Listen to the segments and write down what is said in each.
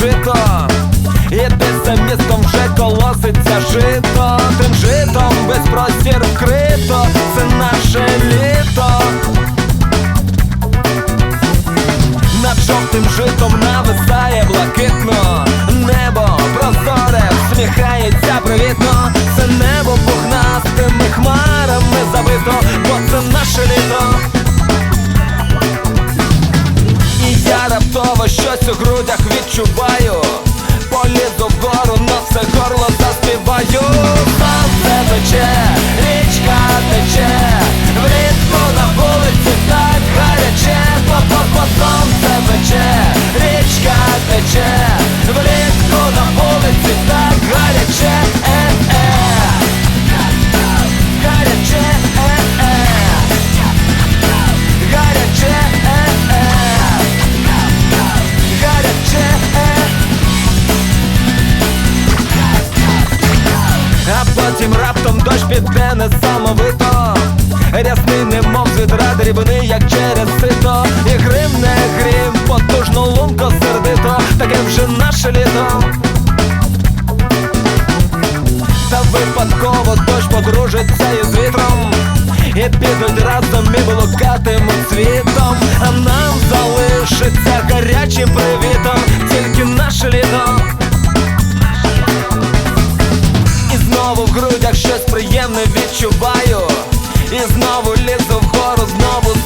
жито, і десь за містом вже колоситься жито, тим житом весь простір вкрито, це наше літо. Над жовтим житом щось грудях відчуваю. Полізу вгору, на все горло заспіваю. Сонце тече, А потім раптом дощ піде несамовито. Рясний немов з відра дрібний, як через сито. І грим не грім, потужно лунко сердито. Таке вже наше літо. Та випадково дощ подружиться із вітром знову в грудях щось приємне відчуваю. І знову лізу вгору, знову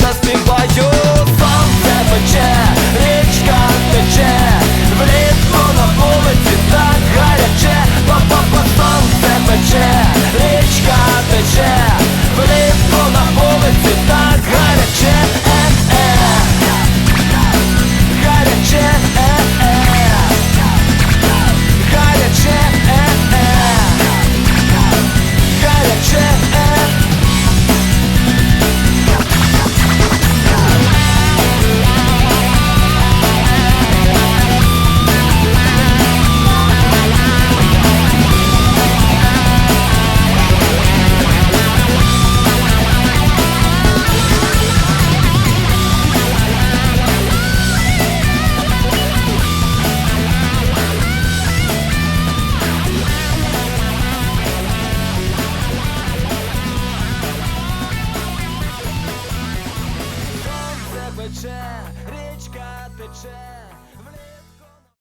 Пече, річка тече